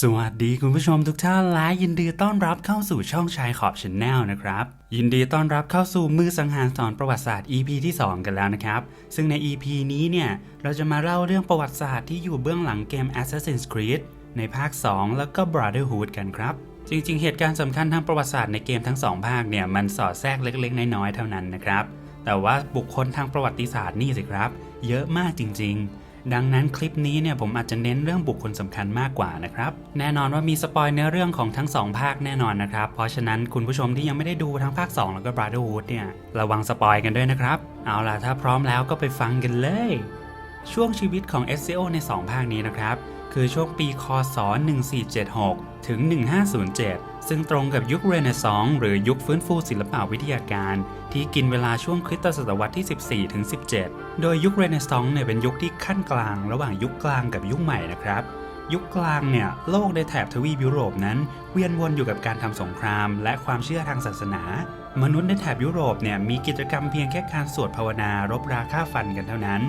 สวัสดีคุณผู้ชมทุกท่านและยินดีต้อนรับเข้าสู่ช่องชายขอบชแนลนะครับ ยินดีต้อนรับเข้าสู่มือสังหารสอนประวัติศาสตร์ EP ที่ 2 กันแล้วนะครับ ซึ่งใน EP นี้เนี่ย เราจะมาเล่าเรื่องประวัติศาสตร์ที่อยู่เบื้องหลังเกม Assassin's Creed ในภาค 2 แล้วก็ Brotherhood กันครับ จริงๆ เหตุการณ์สำคัญทางประวัติศาสตร์ในเกมทั้งสองภาคเนี่ยมันสอดแทรกเล็กๆ น้อยๆเท่านั้นนะครับแต่ว่าบุคคลทางประวัติศาสตร์นี่สิครับ เยอะมากจริงๆ ดังนั้นคลิปนี้เนี่ยผมอาจจะเน้นเรื่องบุคคลสำคัญมากกว่านะครับ แน่นอนว่ามีสปอยเนื้อเรื่องของทั้งสองภาคแน่นอนนะครับ เพราะฉะนั้นคุณผู้ชมที่ยังไม่ได้ดูทั้งภาค 2 แล้วก็ Brotherhood เนี่ยระวังสปอยกันด้วยนะครับ เอาล่ะถ้าพร้อมแล้วก็ไปฟังกันเลย ช่วงชีวิตของ SCO ใน 2 ภาคนี้นะครับ คือช่วงปีคศ 1476 ถึง 1507 ซึ่งตรงกับยุคเรเนซองส์หรือยุคฟื้นฟูศิลปวิทยาการ ที่กินเวลาช่วงคริสตศตวรรษที่ 14ถึง17 โดยยุคเรเนซองส์เนี่ยเป็นยุคที่ขั้นกลาง ระหว่างยุคกลางกับยุคใหม่นะครับ ยุคกลางเนี่ยโลกในแถบทวีปยุโรปนั้น เวียนวนอยู่กับการทำสงคราม และความเชื่อทางศาสนา มนุษย์ในแถบยุโรปเนี่ยมีกิจกรรมเพียงแค่การสวดภาวนารบราฆ่าฟันกันเท่านั้น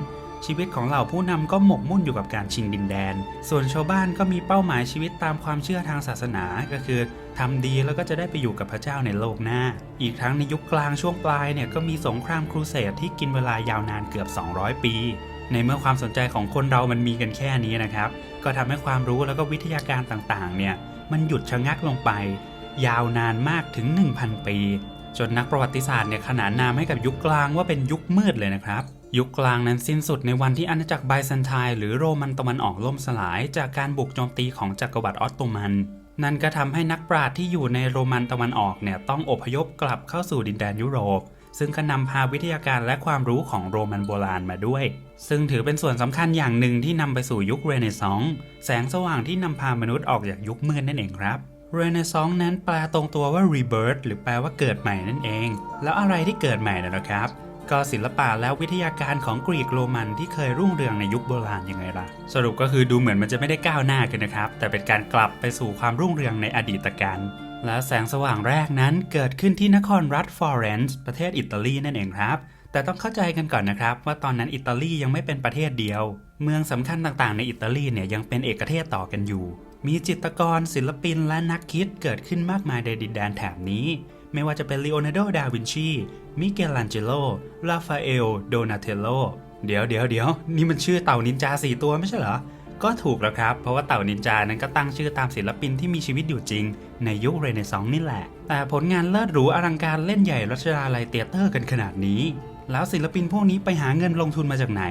ชีวิตของเหล่าผู้นำก็หมกมุ่นอยู่กับการชิงดินแดน ส่วนชาวบ้านก็มีเป้าหมายชีวิตตามความเชื่อทางศาสนาก็คือทำดีแล้วก็จะได้ไปอยู่กับพระเจ้าในโลกหน้า อีกทั้งในยุคกลางช่วงปลายเนี่ยก็มีสงครามครูเสดที่กินเวลายาวนานเกือบ 200 ปี ในเมื่อความสนใจของคนเรามันมีกันแค่นี้นะครับ ก็ทำให้ความรู้แล้วก็วิทยาการต่างๆ เนี่ยมันหยุดชะงักลงไป ยาวนานมากถึง 1,000 ปี จนนักประวัติศาสตร์เนี่ยขนานนามให้กับยุคกลางว่าเป็นยุคมืดเลยนะครับ ยุคกลางนั้นสิ้นสุดในวันที่อาณาจักรไบแซนไทน์หรือโรมันตะวันออกล่มสลายจากการบุกโจมตีของจักรวรรดิออตโตมัน นั่นก็ทำให้นักปราชญ์ที่อยู่ในโรมันตะวันออกเนี่ยต้องอพยพกลับเข้าสู่ดินแดนยุโรป ซึ่งก็นำพาวิทยาการและความรู้ของโรมันโบราณมาด้วย ซึ่งถือเป็นส่วนสำคัญอย่างหนึ่งที่นำไปสู่ยุคเรเนซองส์แสงสว่างที่นำพามนุษย์ออกจากยุคมืดนั่นเองครับเรเนซองส์นั้นแปลตรงตัวว่า rebirth หรือแปลว่าเกิดใหม่นั่นเอง แล้วอะไรที่เกิดใหม่นะครับ ก็ศิลปะและวิทยาการของกรีกโรมันที่เคยรุ่งเรืองในยุคโบราณยังไงล่ะ สรุปก็คือดูเหมือนมันจะไม่ได้ก้าวหน้ากันนะครับ แต่เป็นการกลับไปสู่ความรุ่งเรืองในอดีตการและแสงสว่างแรกนั้นเกิดขึ้นที่นครรัฐฟลอเรนซ์ประเทศอิตาลีนั่นเองครับ แต่ต้องเข้าใจกันก่อนนะครับ ว่าตอนนั้นอิตาลียังไม่เป็นประเทศเดียว เมืองสำคัญต่างๆ ในอิตาลีเนี่ยยังเป็นเอกเทศต่อกันอยู่ มีจิตรกรศิลปินและนักคิดเกิดขึ้นมากมายในดินแดนแถบนี้ ไม่ว่าจะเป็นลีโอนาร์โด ดาวินชี มิเกลันเจโล ลาฟาเอล โดนาเทโล เดี๋ยวเดี๋ยวเดี๋ยวนี่มันชื่อเต่านินจาสี่ตัวไม่ใช่เหรอ ก็ถูกแล้วครับ เพราะว่าเต่านินจานั้นก็ตั้งชื่อตามศิลปินที่มีชีวิตอยู่จริง ในยุคเรเนซองส์นี่แหละ แต่ผลงานเลิศหรูอลังการเล่นใหญ่รัชดาลัยเตียเตอร์กันขนาดนี้ แล้วศิลปินพวกนี้ไปหาเงินลงทุนมาจากไหน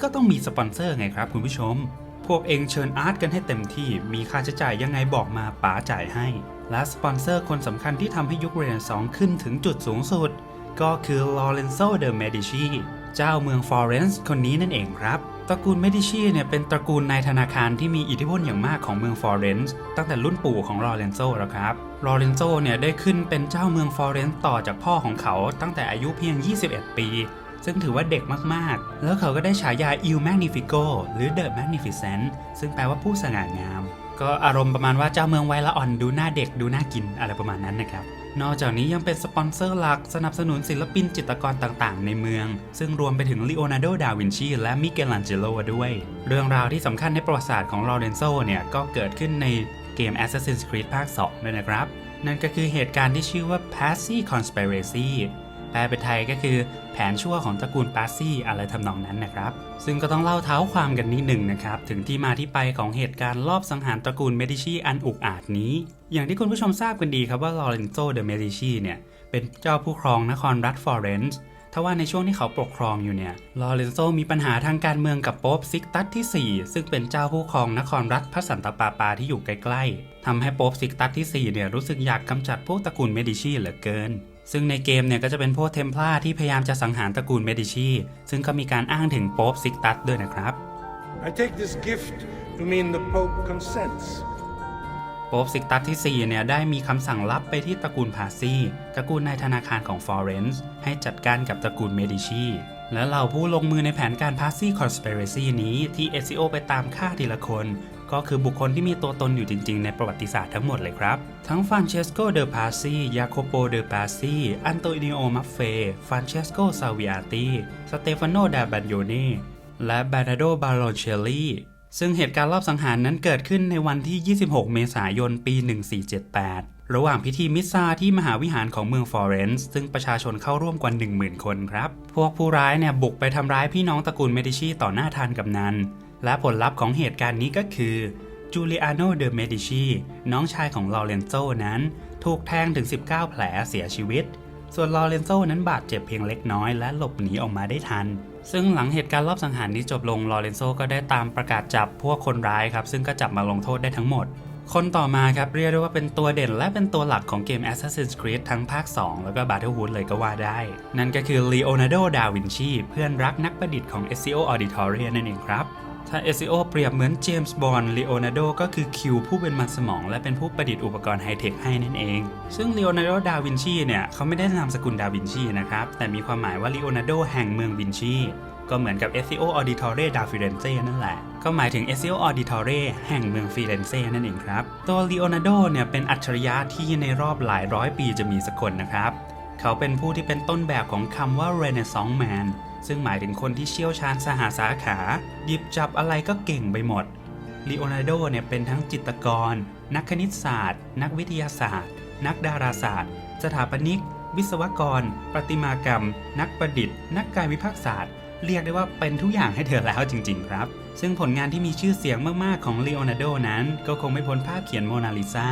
ก็ต้องมีสปอนเซอร์ไงครับคุณผู้ชมพวกเองเชิญอาร์ตกันให้เต็มที่ มีค่าใช้จ่ายยังไงบอกมาป๋าจ่ายให้ และสปอนเซอร์คนสำคัญที่ทำให้ยุคเรเนซองส์ขึ้นถึงจุดสูงสุด ก็คือลอเรนโซเดอเมดิชีเจ้าเมืองฟลอเรนซ์คนนี้นั่นเองครับตระกูลเมดิชีเนี่ยเป็นตระกูลนายธนาคารที่มีอิทธิพลอย่างมากของเมืองฟลอเรนซ์ตั้งแต่รุ่นปู่ของลอเรนโซแล้วครับลอเรนโซเนี่ยได้ขึ้นเป็นเจ้าเมืองฟลอเรนซ์ต่อจากพ่อของเขาตั้งแต่อายุเพียง 21 ปี ซึ่งถือว่าเด็กมากๆ แล้วเขาก็ได้ฉายา Il Magnifico หรือ The Magnificent ซึ่งแปลว่าผู้สง่างาม ก็อารมณ์ประมาณว่าเจ้าเมืองไวละอ่อนดูหน้าเด็กดูน่ากินอะไรประมาณนั้นนะครับ นอกจากนี้ยังเป็นสปอนเซอร์หลักสนับสนุนศิลปินจิตรกรต่างๆ ในเมือง ซึ่งรวมไปถึงลีโอนาร์โด ดาวินชี และมิเกลันเจโลด้วย เรื่องราวที่สำคัญในประวัติศาสตร์ของลอเรนโซเนี่ยก็เกิดขึ้นในเกม Assassin's Creed ภาค 2 ด้วยนะครับ นั่นก็คือเหตุการณ์ที่ชื่อว่า Passy Conspiracy แปลเป็นไทยก็คือแผนชั่วของตระกูลปาซี่อะไรทำนองนั้นนะครับ ซึ่งก็ต้องเล่าเท้าความกันนิดหนึ่งนะครับ ถึงที่มาที่ไปของเหตุการณ์ลอบสังหารตระกูลเมดิชีอันอุกอาจนี้ อย่างที่คุณผู้ชมทราบกันดีครับว่าลอเรนโซเดอเมดิชีเนี่ยเป็นเจ้าผู้ครองนครรัฐฟลอเรนซ์ทว่าในช่วงที่เขาปกครองอยู่เนี่ย ลอเรนโซมีปัญหาทางการเมืองกับโป๊ปซิกตัสที่ 4 ซึ่งเป็นเจ้าผู้ครองนครรัฐพระสันตะปาปาที่อยู่ใกล้ๆทำให้โป๊ปซิกตัสที่ 4 เนี่ยรู้สึกอยากกำจัดพวกตระกูลเมดิชีเหลือเกิน ซึ่งในเกมเนี่ยก็จะเป็นพวกเทมพลาที่พยายามจะสังหารตระกูลเมดิชีซึ่งก็มีการอ้างถึงโป๊ปซิกตัสด้วยนะครับ I take this gift to mean the Pope consents. โป๊ปซิกตัสที่ 4 เนี่ยได้มีคำสั่งลับไปที่ตระกูลพาซีตระกูลนายธนาคารของฟลอเรนซ์ให้จัดการกับตระกูลเมดิชีและเหล่าผู้ลงมือในแผนการพาซีคอนสเปเรซีนี้ที่เอซิโอไปตามฆ่าทีละคน ก็คือบุคคลที่มีตัวตนอยู่จริง ๆ ในประวัติศาสตร์ทั้งหมดเลยครับ ทั้งฟรานเชสโก เดอ p าซียาโคโป เดอ p าซีอันโตนิโอ มัฟเฟฟรานเชสโก ซาวิอาตีสเตฟานโน ดาบันโยเน่และบานาโด บาโลเชลลีซึ่งเหตุการณ์รอบสังหารนั้นเกิดขึ้นในวันที่ 26 เมษายน ปี 1478 ระหว่างพิธีมิสซาที่มหาวิหารของเมืองฟลอเรนซ์ ซึ่งประชาชนเข้าร่วมกว่า 10,000 คนครับ พวกผู้ร้ายเนี่ยบุกไปทำร้ายพี่น้องตระกูลเมดิชีต่อหน้าทานกำนัน และผลลัพธ์ของเหตุการณ์นี้ก็คือจูเลียโนเดอเมดิชีน้องชายของลอเรนโซนั้น ถูกแทงถึง 19 แผลเสียชีวิต ส่วนลอเรนโซนั้นบาดเจ็บเพียงเล็กน้อยและหลบหนีออกมาได้ทัน ซึ่งหลังเหตุการณ์รอบสังหารนี้จบลงลอเรนโซก็ได้ตามประกาศจับพวกคนร้ายครับ ซึ่งก็จับมาลงโทษได้ทั้งหมด คนต่อมาครับเรียกได้ว่าเป็นตัวเด่นและเป็นตัวหลักของเกม Assassin's Creed ทั้งภาค 2 แล้วก็ Battlehood เลยก็ว่าได้ นั่นก็คือ Leonardo da Vinci เพื่อนรักนักประดิษฐ์ของ Ezio Auditore นั่นเองครับ ถ้า SEO เปรียบเหมือนเจมส์บอนด์ลีโอนาร์โดก็คือคิวผู้เป็นมันสมอง และเป็นผู้ประดิษฐ์อุปกรณ์ไฮเทคให้นั่นเอง ซึ่งลีโอนาร์โดดาวินชีเนี่ยเขาไม่ได้นามสกุลดาวินชีนะครับ แต่มีความหมายว่าลีโอนาร์โดแห่งเมืองวินชีก็เหมือนกับ SEO Auditore da Firenze นั่นแหละ ก็หมายถึง SEO Auditore แห่งเมืองฟิเรนเซ่นั่นเองครับ ตัวลีโอนาร์โดเนี่ยเป็นอัจฉริยะที่ในรอบหลายร้อยปีจะมีสักคนนะครับ เขาเป็นผู้ที่เป็นต้นแบบของคำว่า Renaissance Man ซึ่งหมายถึงคนที่เชี่ยวชาญสหาสาขา หยิบจับอะไรก็เก่งไปหมดลีโอนาร์โดเนี่ยเป็นทั้งจิตรกร นักคณิตศาสตร์ นักวิทยาศาสตร์ นักดาราศาสตร์ สถาปนิก วิศวกร ประติมากรรม นักประดิษฐ์ นักกายวิภาคศาสตร์ เรียกได้ว่าเป็นทุกอย่างให้เธอแล้วจริง ๆ ครับ ซึ่งผลงานที่มีชื่อเสียงมาก ๆ ของลีโอนาร์โดนั้น ก็คงไม่พ้นภาพเขียนโมนาลิซา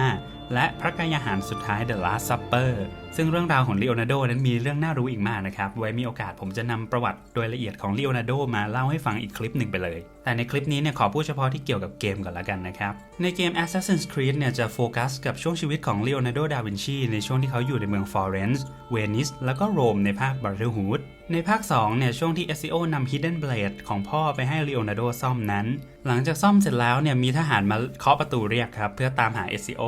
และพระกายอาหารสุดท้าย The Last Supper ซึ่งเรื่องราวของลีโอนาร์โดนั้นมีเรื่องน่ารู้อีกมากนะครับ ไว้มีโอกาสผมจะนำประวัติโดยละเอียดของลีโอนาร์โดมาเล่าให้ฟังอีกคลิปหนึ่งไปเลย แต่ในคลิปนี้เนี่ยขอพูดเฉพาะที่เกี่ยวกับเกมก่อนละกันนะครับ ในเกม Assassin's Creed เนี่ยจะโฟกัสกับช่วงชีวิตของลีโอนาร์โด ดาวินชีในช่วงที่เขาอยู่ในเมืองฟลอเรนซ์ เวนิส แล้วก็โรมในภาค Brotherhood ในภาค2เนี่ยช่วงที่ SEO นำ Hidden Blade ของพ่อไปให้ลีโอนาร์โดซ่อมนั้น หลังจากซ่อมเสร็จแล้วเนี่ยมีทหารมาเคาะประตูเรียกครับ เพื่อตามหา SEO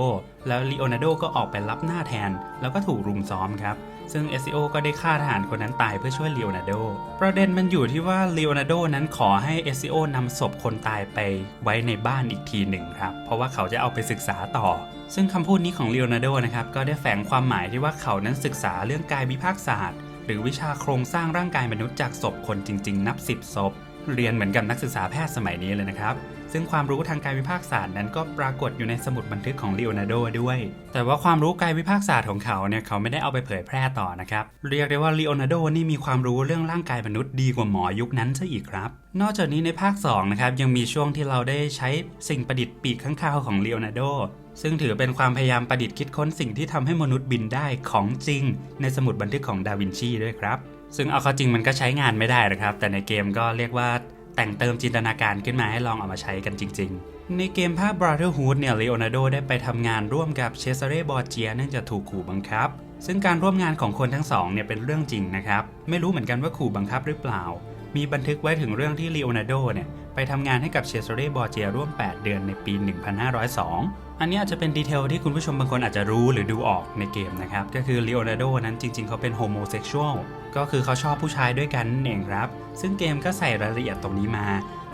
แล้วลีโอนาร์โดก็ออกไปรับหน้าแทน แล้วก็ถูกรุมซ้อมครับ ซึ่ง SEO ก็ได้ฆ่าทหารคนนั้นตายเพื่อช่วยลีโอนาร์โดประเด็นมันอยู่ที่ว่าลีโอนาร์โดนั้นขอให้ SEO นำศพคนตายไปไว้ในบ้านอีกทีหนึ่งครับ เพราะว่าเขาจะเอาไปศึกษาต่อ ซึ่งคำพูดนี้ของลีโอนาร์โดนะครับก็ได้แฝงความหมายที่ว่าเขานั้นศึกษาเรื่องกายวิภาคศาสตร์ หรือวิชาโครงสร้างร่างกายมนุษย์จากศพคนจริง ๆ นับสิบศพเรียนเหมือนกับนักศึกษาแพทย์สมัยนี้เลยนะครับ ซึ่งความรู้ทางกายวิภาคศาสตร์นั้นก็ปรากฏอยู่ในสมุดบันทึกของลีโอนาร์โดด้วย แต่ว่าความรู้กายวิภาคศาสตร์ของเขาเนี่ยเขาไม่ได้เอาไปเผยแพร่ต่อนะครับ เรียกได้ว่าลีโอนาร์โดนี่มีความรู้เรื่องร่างกายมนุษย์ดีกว่าหมอยุคนั้นซะอีกครับ นอกจากนี้ในภาค2นะครับยังมีช่วงที่เราได้ใช้สิ่งประดิษฐ์ปีกข้างคาวของลีโอนาร์โดซึ่งถือเป็นความพยายามประดิษฐ์คิดค้นสิ่งที่ทำให้มนุษย์บินได้ของจริง ในสมุดบันทึกของดาวินชีด้วยครับ ซึ่งเอาเข้าจริงมันก็ใช้งานไม่ได้นะครับ แต่ในเกมก็เรียกว่า แต่งเติมจินตนาการขึ้นมาให้ลองเอามาใช้กันจริง ๆ ในเกมภาค Brotherhood เนี่ยเลโอนาร์โดได้ไปทำงานร่วมกับเชซเรบอร์เจียเนื่องจากถูกขู่บังคับ ซึ่งการร่วมงานของคนทั้งสองเนี่ยเป็นเรื่องจริงนะครับ ไม่รู้เหมือนกันว่าขู่บังคับหรือเปล่า มีบันทึกไว้ถึงเรื่องที่เลโอนาร์โดเนี่ยไปทำงานให้กับเชซเรบอร์เจียร่วม 8 เดือนในปี 1502อันนี้อาจจะเป็นดีเทลที่คุณผู้ชมบางคนอาจจะรู้หรือดูออกในเกมนะครับ ก็คือเลโอนาร์โดนั้นจริงๆ เขาเป็นโฮโมเซ็กชวลก็คือเขาชอบผู้ชายด้วยกันนั่นเองครับ ซึ่งเกมก็ใส่รายละเอียดตรงนี้มา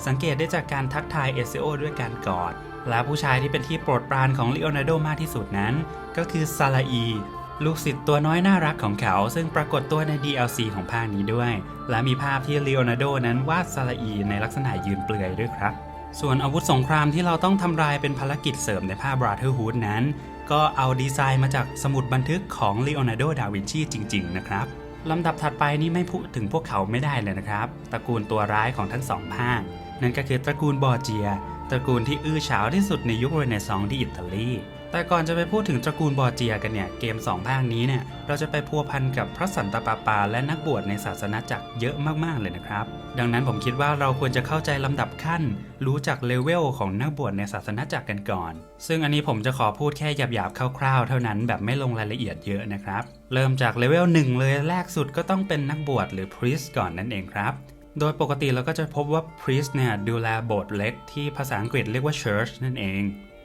สังเกตได้จากการทักทาย SEO ด้วยการกอด และผู้ชายที่เป็นที่โปรดปรานของเลโอนาร์โดมากที่สุดนั้น ก็คือซาลาอีลูกศิษย์ตัวน้อยน่ารักของเขา ซึ่งปรากฏตัวใน DLC ของภาคนี้ด้วย และมีภาพที่เลโอนาร์โดนั้นวาดซาลาอีในลักษณะยืนเปลือยด้วยครับ ส่วนอาวุธสงครามที่เราต้องทำลายเป็นภารกิจเสริมในภาค Brotherhood นั้น ก็เอาดีไซน์มาจากสมุดบันทึกของลีโอนาร์โด ดาวินชีจริง ๆ นะครับ ลำดับถัดไปนี้ไม่พูดถึงพวกเขาไม่ได้เลยนะครับ ตระกูลตัวร้ายของทั้งสองภาค นั่นก็คือตระกูลบอร์เจีย ตระกูลที่อื้อฉาวที่สุดในยุคเรเนซองส์ที่อิตาลี แต่ก่อนจะไปพูดถึงตระกูลบอร์เจียกันเนี่ย เกม 2 ภาคนี้เนี่ย เราจะไปพัวพันกับพระสันตะปาปา และนักบวชในศาสนาจักรเยอะมากๆเลยนะครับ ดังนั้นผมคิดว่าเราควรจะเข้าใจลำดับขั้น รู้จักเลเวลของนักบวชในศาสนาจักรกันก่อน ซึ่งอันนี้ผมจะขอพูดแค่หยาบๆคร่าวๆ เท่านั้นแบบไม่ลงรายละเอียดเยอะนะครับ เริ่มจากเลเวล1เลยแรกสุดก็ต้องเป็นนักบวชหรือ priest ก่อนนั่นเองครับโดยปกติเราก็จะพบว่า priest เนี่ยดูแลโบสถ์เล็กที่ภาษาอังกฤษเรียกว่า church นั่นเอง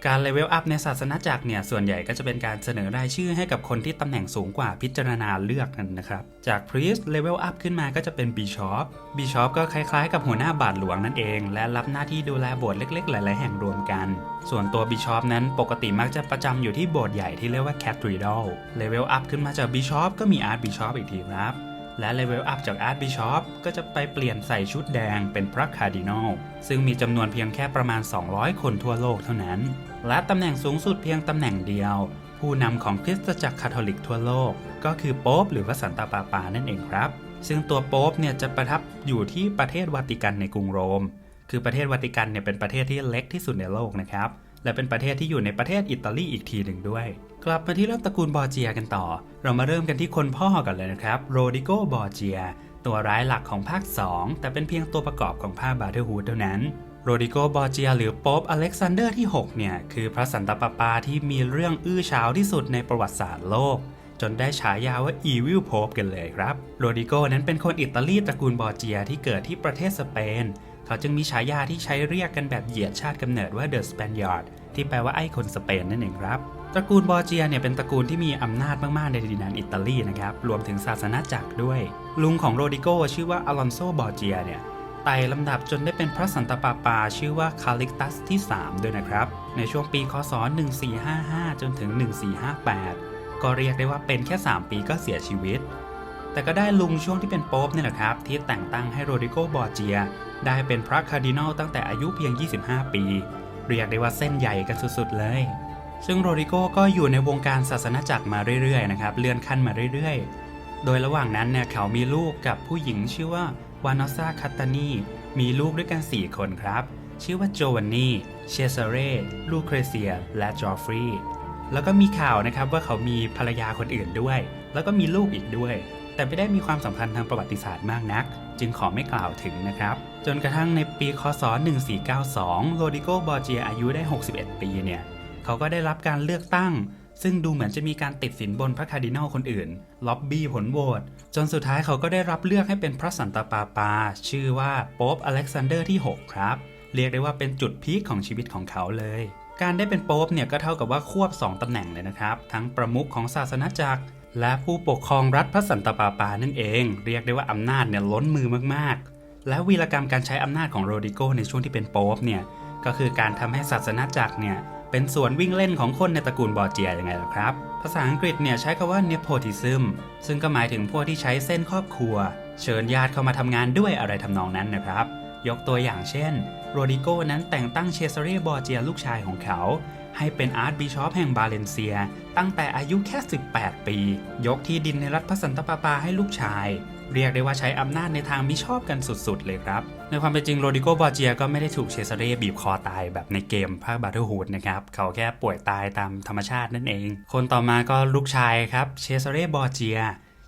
การเลเวลอัพในศาสนาจักรเนี่ยส่วนใหญ่ก็จะเป็นการเสนอรายชื่อให้กับคนที่ตำแหน่งสูงกว่าพิจารณาเลือกกันนะครับ จาก priest เลเวลอัพขึ้นมาก็จะเป็น bishop bishop ก็คล้ายๆ กับหัวหน้าบาทหลวงนั่นเอง และรับหน้าที่ดูแลโบสถ์เล็กๆ หลาย ๆ แห่งรวมกัน ส่วนตัว bishop นั้นปกติมักจะประจำอยู่ที่โบสถ์ใหญ่ที่เรียกว่า cathedral เลเวลอัพขึ้นมาจาก bishop ก็มี archbishop อีกทีครับ และเลเวลอัพจากอาร์ b บิชอปก็จะไปเปลี่ยนใส่ชุดแดงเป็นพระคาร์ดินัลซึ่งมีจำนวนเพียงแค่ประมาณ 200 คนทั่วโลกเท่านั้น และตำแหน่งสูงสุดเพียงตำแหน่งเดียว ผู้นำของคริสตจักรคาทอลิกทั่วโลก ก็คือโป๊ปหรือว่าสันตาปาปานั่นเองครับ ซึ่งตัวโป๊ปเนี่ยจะประทับอยู่ที่ประเทศวาติกันในกรุงโรม คือประเทศวาติกันเนี่ยเป็นประเทศที่เล็กที่สุดในโลกนะครับ และเป็นประเทศที่อยู่ในประเทศอิตาลีอีกทีหนึ่งด้วย กลับมาที่เรื่องตระกูลบอร์เจียกันต่อ เรามาเริ่มกันที่คนพ่อกันเลยนะครับ โรดิโกบอร์เจีย ตัวร้ายหลักของภาค 2 แต่เป็นเพียงตัวประกอบของภาคบาเทอร์ฮูดเท่านั้นโรดิโกบอร์เจียหรือป๊ปอเล็กซานเดอร์ที่ 6 เนี่ย คือพระสันตะปาปาที่มีเรื่องอื้อฉาวที่สุดในประวัติศาสตร์โลก จนได้ฉายาว่า Evil Pope กันเลยครับ โรดิโกนั้นเป็นคนอิตาลีตระกูลบอร์เจียที่เกิดที่ประเทศสเปน เขาจึงมีฉายาที่ใช้เรียกกันแบบเหยียดชาติกำเนิดว่า The Spaniard ที่แปลว่าไอ้คนสเปนนั่นเองครับ ตระกูลบอร์เจียเนี่ยเป็นตระกูลที่มีอำนาจมาก ๆ ในดินแดนอิตาลีนะครับ รวมถึงศาสนาจักรด้วย ลุงของโรดิโกชื่อว่าอลอนโซบอร์เจียเนี่ยไต่ลำดับจนได้เป็นพระสันตะปาปา ชื่อว่าคาลิกตัสที่ 3 ด้วยนะครับ ในช่วงปีคศ 1455 จนถึง 1458 ก็เรียกได้ว่าเป็นแค่ 3 ปีก็เสียชีวิต แต่ก็ได้ลุงช่วงที่เป็นโป๊ปเนี่ยแหละครับ ที่แต่งตั้งให้โรดิโกบอร์เจีย ได้เป็นพระคาร์ดินัลตั้งแต่อายุเพียง 25 ปี เรียกได้ว่าเส้นใหญ่กันสุดๆเลย ซึ่งโรดิโกก็อยู่ในวงการศาสนาจักรมาเรื่อยๆนะครับ เลื่อนขั้นมาเรื่อยๆ โดยระหว่างนั้นเนี่ยเขามีลูกกับผู้หญิงชื่อว่าวานอซาคาตานีมีลูกด้วยกัน 4 คนครับ ชื่อว่าโจวานนี่เชเซเรลูเครเซีย และจอฟฟรีย์แล้วก็มีข่าวนะครับว่าเขามีภรรยาคนอื่นด้วย แล้วก็มีลูกอีกด้วย แต่ไม่ได้มีความสำคัญทางประวัติศาสตร์มากนัก จึงขอไม่กล่าวถึงนะครับ จนกระทั่งในปีคศ 1492 โรดิโก บอร์เจียอายุได้ 61 ปีเนี่ย เขาก็ได้รับการเลือกตั้ง ซึ่งดูเหมือนจะมีการติดสินบนพระคาร์ดินัลคนอื่น ล็อบบี้ผลโหวต จนสุดท้ายเขาก็ได้รับเลือกให้เป็นพระสันตะปาปา ชื่อว่าโป๊ปอเล็กซานเดอร์ที่ 6 ครับ เรียกได้ว่าเป็นจุดพีคของชีวิตของเขาเลยการได้เป็นโป๊ปเนี่ยก็เท่ากับว่าควบ 2 ตำแหน่งเลยนะครับ ทั้งประมุขของศาสนาจักร และผู้ปกครองรัฐพระสันตะปาปานั่นเอง เรียกได้ว่าอำนาจเนี่ยล้นมือมากๆ และวีรกรรมการใช้อำนาจของโรดิโกในช่วงที่เป็นโป๊ปเนี่ยก็คือการทำให้ศาสนาจักรเนี่ยเป็นสวนวิ่งเล่นของคนในตระกูลบอร์เจียยังไงล่ะครับ ภาษาอังกฤษเนี่ยใช้คำว่า nepotism ซึ่งก็หมายถึงพวกที่ใช้เส้นครอบครัว เชิญญาติเข้ามาทำงานด้วยอะไรทำนองนั้นนะครับ ยกตัวอย่างเช่น โรดิโกนั้นแต่งตั้งเชซาเรบอร์เจียลูกชายของเขา ให้เป็นอาร์ตบิชอปแห่งบาเลนเซีย ตั้งแต่อายุแค่ 18 ปี ยกที่ดินในรัฐพระสันตปาปาให้ลูกชาย เรียกได้ว่าใช้อำนาจในทางมิชอบกันสุดๆ เลยครับ ในความเป็นจริงโรดิโกบอร์เจียก็ไม่ได้ถูกเชซาเร่บีบคอตายแบบในเกมภาคบา t เ e อร์ฮูดนะครับ เขาแค่ป่วยตายตามธรรมชาตินั่นเอง คนต่อมาก็ลูกชายครับเชซาเร่บอร์เจีย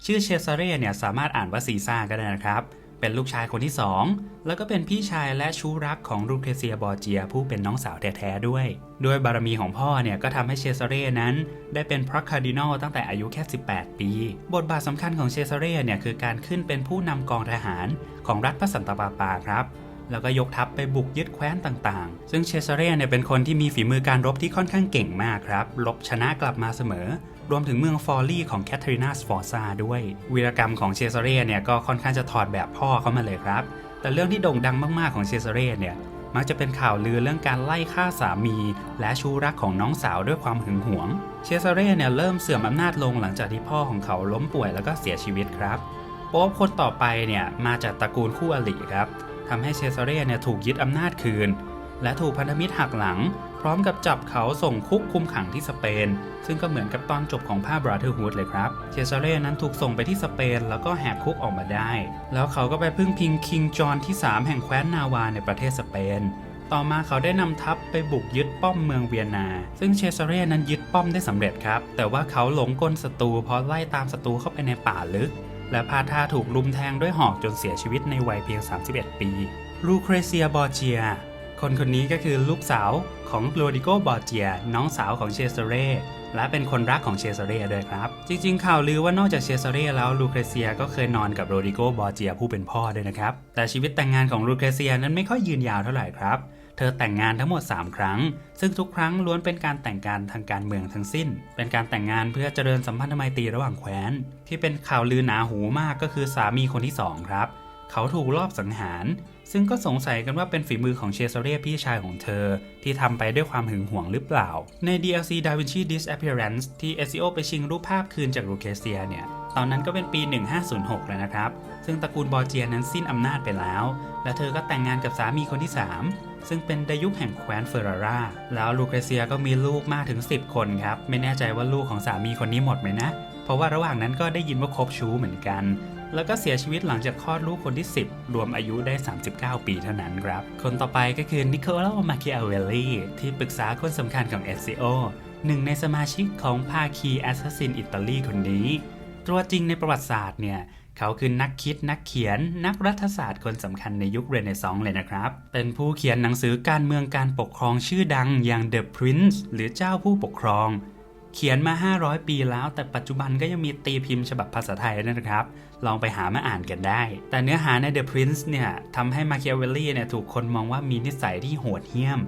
ชื่อเชซาเร่เนี่ยสามารถอ่านว่าซีซ่าก็ได้นะครับ เป็นลูกชายคนที่ 2 แล้วก็เป็นพี่ชายและชู้รักของลูเคเซียบอร์เจียผู้เป็นน้องสาวแท้ๆด้วย ด้วยบารมีของพ่อเนี่ยก็ทำให้เชซาเร่นั้น ได้เป็นพระคาร์ดินัลตั้งแต่อายุแค่ 18 ปี บทบาทสำคัญของเชซาเร่เนี่ยคือการขึ้นเป็นผู้นำกองทหารของรัฐพระสันตะปาปาครับแล้วก็ยกทัพไปบุกยึดแคว้นต่างๆ ซึ่งเชซาเร่เนี่ยเป็นคนที่มีฝีมือการรบที่ค่อนข้างเก่งมากครับ รบชนะกลับมาเสมอ รวมถึงเมืองฟอลลี่ของแคทเธอรีนาสฟอร์ซาด้วยวีรกรรมของเชซาเร่เนี่ยก็ค่อนข้างจะถอดแบบพ่อเขามาเลยครับ แต่เรื่องที่โด่งดังมากๆของเชซาเร่เนี่ยมักจะเป็นข่าวลือเรื่องการไล่ฆ่าสามี และชู้รักของน้องสาวด้วยความหึงหวง เชซาเร่เนี่ยเริ่มเสื่อมอำนาจลงหลังจากที่พ่อของเขาล้มป่วยแล้วก็เสียชีวิตครับโป๊ปคนต่อไปเนี่ยมาจากตระกูลคู่อริครับทำให้เชซาเร่เนี่ยถูกยึดอำนาจคืน และถูกพันธมิตรหักหลัง พร้อมกับจับเขาส่งคุกคุมขังที่สเปน ซึ่งก็เหมือนกับตอนจบของภาพบราเธอร์ฮูดเลยครับเชซาเร่นั้นถูกส่งไปที่สเปน แล้วก็แหกคุกออกมาได้ แล้วเขาก็ไปพึ่งพิงคิงจอห์นที่ 3 แห่งแคว้นนาวาในประเทศสเปน ต่อมาเขาได้นำทัพไปบุกยึดป้อมเมืองเวียนนา ซึ่งเชซาเร่นั้นยึดป้อมได้สำเร็จครับ แต่ว่าเขาหลงกลศัตรูเพราะไล่ตามศัตรูเข้าไปในป่าลึก และพาทาถูกลุมแทงด้วยหอกจนเสียชีวิตในวัยเพียง 31 ปีลูเครเซียบอร์เจีย คนคนนี้ก็คือลูกสาวของโรดิโกบอร์เจีย น้องสาวของเชซาเร่และเป็นคนรักของเชซาเร่ด้วยครับ จริงๆ ข่าวลือว่านอกจากเชซาเร่แล้วลูเครเซียก็เคยนอนกับโรดิโกบอร์เจียผู้เป็นพ่อด้วยนะครับ แต่ชีวิตแต่งงานของลูเครเซียนั้นไม่ค่อยยืนยาวเท่าไหร่ครับ เธอแต่งงานทั้งหมด 3 ครั้ง ซึ่งทุกครั้งล้วนเป็นการแต่งงานทางการเมืองทั้งสิ้น เป็นการแต่งงานเพื่อเจริญสัมพันธไมตรีระหว่างแคว้น ที่เป็นข่าวลือหนาหูมากก็คือสามีคนที่2ครับ เขาถูกลอบสังหาร ซึ่งก็สงสัยกันว่าเป็นฝีมือของเชซาเรียพี่ชายของเธอ ที่ทำไปด้วยความหึงหวงหรือเปล่า ใน DLC Da Vinci Disappearance ที่ SEO ไปชิงรูปภาพคืนจากลูเคเซียเนี่ย ตอนนั้นก็เป็นปี 1506 แล้วนะครับ ซึ่งตระกูลบอร์เจียนั้นสิ้นอำนาจไปแล้ว และเธอก็แต่งงานกับสามีคนที่ 3ซึ่งเป็นดยุคแห่งแคว้นเฟอร์ราราแล้วลูเคเซียก็มีลูกมากถึง 10 คนครับ ไม่แน่ใจว่าลูกของสามีคนนี้หมดไหมนะ เพราะว่าระหว่างนั้นก็ได้ยินว่าคบชู้เหมือนกัน แล้วก็เสียชีวิตหลังจากคลอดลูกคนที่ 10 รวมอายุได้ 39 ปีเท่านั้นครับ คนต่อไปก็คือนิโคลามาคิอาเวลลีที่ปรึกษาคนสำคัญของ SEO หนึ่งในสมาชิกของภาคีแอสซัสซินอิตาลีคนนี้ ตัวจริงในประวัติศาสตร์เนี่ยเขาคือนักคิดนักเขียนนักรัฐศาสตร์คนสำคัญในยุคเรเนซองส์เลยนะครับ เป็นผู้เขียนหนังสือการเมืองการปกครองชื่อดังอย่าง The Prince หรือเจ้าผู้ปกครอง เขียนมา 500 ปีแล้ว แต่ปัจจุบันก็ยังมีตีพิมพ์ฉบับภาษาไทยนะครับ ลองไปหามาอ่านกันได้ แต่เนื้อหาใน The Prince เนี่ยทำให้มาเคียเวลลี่เนี่ยถูกคนมองว่ามีนิสัยที่โหดเหี้ยม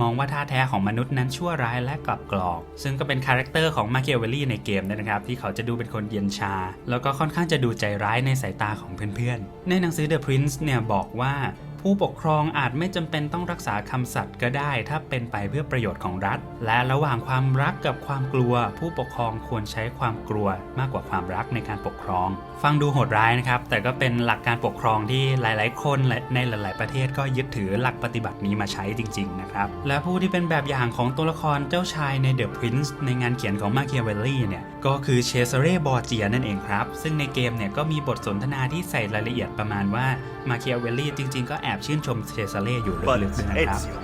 มองว่าท่าแท้ของมนุษย์นั้นชั่วร้ายและกลับกรอก ซึ่งก็เป็นคาแรคเตอร์ของมาเคียเวลลี่ในเกมนะครับ ที่เขาจะดูเป็นคนเย็นชา แล้วก็ค่อนข้างจะดูใจร้ายในสายตาของเพื่อนๆ ในหนังสือ The Prince เนี่ยบอกว่า ผู้ปกครองอาจไม่จำเป็นต้องรักษาคำสัตย์ก็ได้ ถ้าเป็นไปเพื่อประโยชน์ของรัฐ และระหว่างความรักกับความกลัว ผู้ปกครองควรใช้ความกลัวมากกว่าความรักในการปกครอง ฟังดูโหดร้ายนะครับ แต่ก็เป็นหลักการปกครองที่หลาย ๆ คนและในหลาย ๆ ประเทศก็ยึดถือหลักปฏิบัตินี้มาใช้จริง ๆ นะครับ และผู้ที่เป็นแบบอย่างของตัวละครเจ้าชายใน The Prince ในงานเขียนของมาเคียเวลลี่เนี่ยก็คือเชซาเร่บอร์เจียนั่นเองครับ ซึ่งในเกมเนี่ยก็มีบทสนทนาที่ใส่รายละเอียดประมาณว่ามาเคียเวลลี่จริงๆ ก็แอบชื่นชมเชซาเร่อยู่ But ลึกๆด้วยนะครับ Ezio,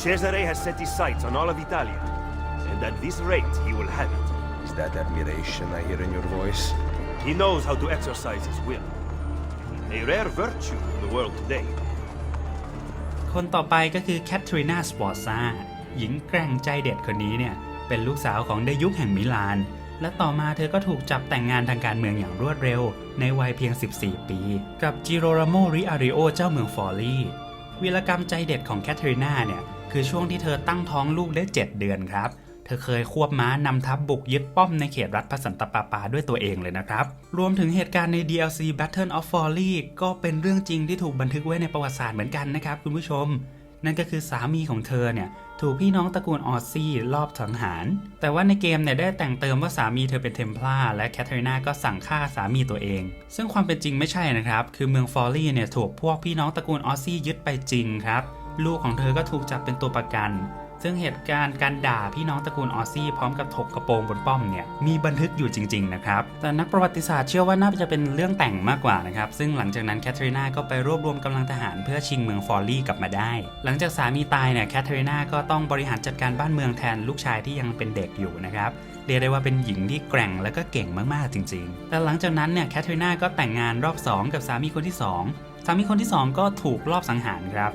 Cesare has set his sights on all of Italia, and at this rate he will have it. Is that admiration I hear in your voice? He knows how to exercise his will. A rare virtue in the world today. คนต่อไปก็คือแคทรีนาสปอร์ซาหญิงแกร่งใจเด็ดคนนี้เนี่ย เป็นลูกสาวของเดยุคแห่งมิลาน และต่อมาเธอก็ถูกจับแต่งงานทางการเมืองอย่างรวดเร็ว ในวัยเพียง 14 ปี กับจิโรราโมริอาริโอเจ้าเมืองฟอร์ลีวีรกรรมใจเด็ดของแคทเธอรีนาเนี่ยคือช่วงที่เธอตั้งท้องลูกได้ 7 เดือนครับ เธอเคยควบม้านำทัพบบุกยึดป้อมในเขตรัฐพัสันตปาปาด้วยตัวเองเลยนะครับ รวมถึงเหตุการณ์ใน DLC Battle of Folly ก็เป็นเรื่องจริงที่ถูกบันทึกไว้ในประวัติศาสตร์เหมือนกันนะครับคุณผู้ชม นั่นก็คือสามีของเธอเนี่ย ถูกพี่น้องตระกูลออซซี่ลอบสังหาร แต่ว่าในเกมเนี่ยได้แต่งเติมว่าสามีเธอเป็นเทมพลาและแคทเธอรีนาก็สั่งฆ่าสามีตัวเอง ซึ่งความเป็นจริงไม่ใช่นะครับ คือเมืองฟอลลี่เนี่ยถูกพวกพี่น้องตระกูลออซซี่ยึดไปจริงครับ ลูกของเธอก็ถูกจับเป็นตัวประกัน ซึ่งเหตุการณ์การด่าพี่น้องตระกูลออซี่พร้อมกับถกกระโปรงบนป้อมเนี่ยมีบันทึกอยู่จริงๆนะครับ แต่นักประวัติศาสตร์เชื่อว่าน่าจะเป็นเรื่องแต่งมากกว่านะครับ ซึ่งหลังจากนั้นแคทเธอรีนาก็ไปรวบรวมกำลังทหารเพื่อชิงเมืองฟอลลี่กลับมาได้ หลังจากสามีตายเนี่ยแคทเธอรีนาก็ต้องบริหารจัดการบ้านเมืองแทนลูกชายที่ยังเป็นเด็กอยู่นะครับเรียกได้ว่าเป็นหญิงที่แกร่งและก็เก่งมากๆจริง ๆ แต่หลังจากนั้นเนี่ยแคทเธอรีนาก็แต่งงานรอบ 2 กับสามีคนที่ 2 สามีคนที่ 2 ก็ถูกรอบสังหารครับ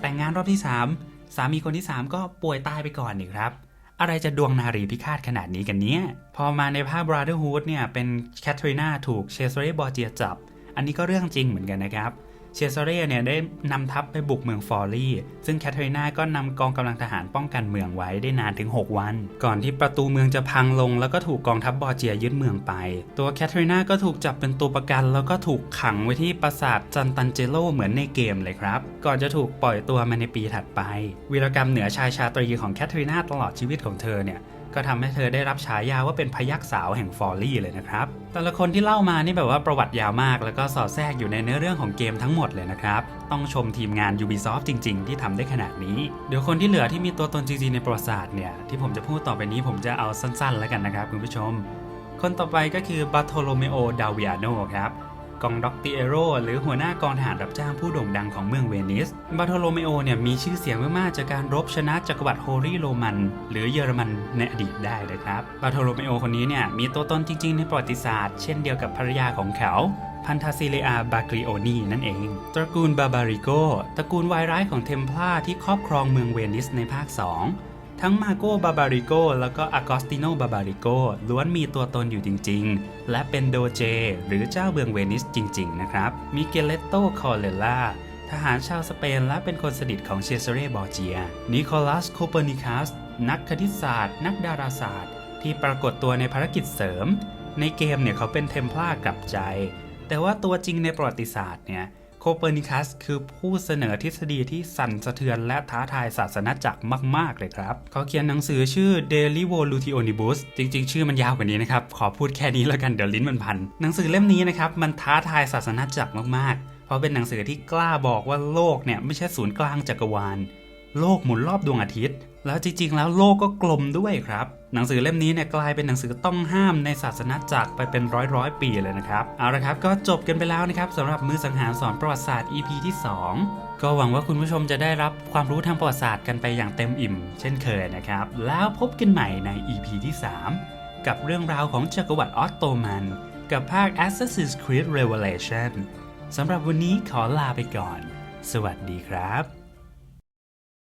แต่งงานรอบที่ 3 สามีคนที่ 3 ก็ป่วยตายไปก่อนอีกครับ อะไรจะดวงนารีพิฆาตขนาดนี้กันเนี้ย พอมาในภาพ Brotherhood เนี่ยเป็นแคทรีนาถูกเชสเร่บอร์เจียจับ อันนี้ก็เรื่องจริงเหมือนกันนะครับ เชซเร่เนี่ยได้นำทัพไปบุกเมืองฟอร์ลี่ ซึ่งแคทเธอรีนาก็นำกองกำลังทหารป้องกันเมืองไว้ได้นานถึง 6 วัน ก่อนที่ประตูเมืองจะพังลง แล้วก็ถูกกองทัพบอร์เจียยึดเมืองไป ตัวแคทเธอรีนาก็ถูกจับเป็นตัวประกัน แล้วก็ถูกขังไว้ที่ปราสาทจันตันเจโลเหมือนในเกมเลยครับ ก่อนจะถูกปล่อยตัวมาในปีถัดไป วีรกรรมเหนือชายชาตรีของแคทเธอรีนาตลอดชีวิตของเธอเนี่ย ก็ทำให้เธอได้รับฉายาว่าเป็นพยักสาวแห่งฟอร์ลี่เลยนะครับ แต่ละคนที่เล่ามานี่แบบว่าประวัติยาวมาก แล้วก็สอดแทรกอยู่ในเนื้อเรื่องของเกมทั้งหมดเลยนะครับ ต้องชมทีมงาน Ubisoft จริง ๆ ที่ทำได้ขนาดนี้ เดี๋ยวคนที่เหลือที่มีตัวตนจริงๆในประวัติศาสตร์เนี่ย ที่ผมจะพูดต่อไปนี้ผมจะเอาสั้น ๆ แล้วกันนะครับคุณผู้ชม คนต่อไปก็คือบาโทโลเมโอ ดาวิอาโนครับ กองด็อกติเอโรหรือหัวหน้ากองทหารรับจ้างผู้โด่งดังของเมืองเวนิส บาโทโลเมโอเนี่ยมีชื่อเสียงมากๆจากการรบชนะจักรวรรดิโฮรีโรมัน หรือเยอรมันในอดีตได้เลยครับ บาโทโลเมโอคนนี้เนี่ยมีตัวตนจริงๆในประวัติศาสตร์ เช่นเดียวกับภรรยาของเขาพันทาซิเลอาบากริโอนีนั่นเอง ตระกูลบาบาริโก ตระกูลวายร้ายของเทมพลาที่ครอบครองเมืองเวนิสในภาค 2 ทั้งมาโกบาบาริโกแล้วก็อากอสติโนบาบาริโกล้วนมีตัวตนอยู่จริง ๆ และเป็นโดเจ หรือเจ้าเมืองเวนิสจริง ๆ นะครับ มิเกเลตโตคอเลล่าทหารชาวสเปนและเป็นคนสนิทของเชเซเร่บอร์เจีย นิโคลัสโคเปอร์นิคัส นักคณิตศาสตร์ นักดาราศาสตร์ ที่ปรากฏตัวในภารกิจเสริม ในเกมเนี่ยเขาเป็นเทมพลากลับใจ แต่ว่าตัวจริงในประวัติศาสตร์เนี่ย เปอร์นิคัสคือผู้เสนอทฤษฎีที่สั่นสะเทือนและท้าทายศาสนาจักรมาก ๆ เลยครับ เขาเขียนหนังสือชื่อ Daily Volutionibus จริง ๆ ชื่อมันยาวกว่านี้นะครับ ขอพูดแค่นี้แล้วกันเดี๋ยวลิ้นมันพัน หนังสือเล่มนี้นะครับมันท้าทายศาสนาจักรมาก ๆ เพราะเป็นหนังสือที่กล้าบอกว่าโลกเนี่ยไม่ใช่ศูนย์กลางจักรวาล โลกหมุนรอบดวงอาทิตย์ แล้วจริงๆ แล้วโลกก็กลมด้วยครับ หนังสือเล่มนี้เนี่ยกลายเป็นหนังสือต้องห้ามในศาสนาจักรไปเป็นร้อยร้อยปีเลยนะครับ เอาละครับก็จบกันไปแล้วนะครับสำหรับมือสังหารสอนประวัติศาสตร์ EP ที่ 2 ก็หวังว่าคุณผู้ชมจะได้รับความรู้ทางประวัติศาสตร์กันไปอย่างเต็มอิ่ม เช่นเคยนะครับ แล้วพบกันใหม่ใน EP ที่ 3 กับเรื่องราวของจักรวรรดิออตโตมัน กับภาค Assassin's Creed Revelation สำหรับวันนี้ขอลาไปก่อน สวัสดีครับ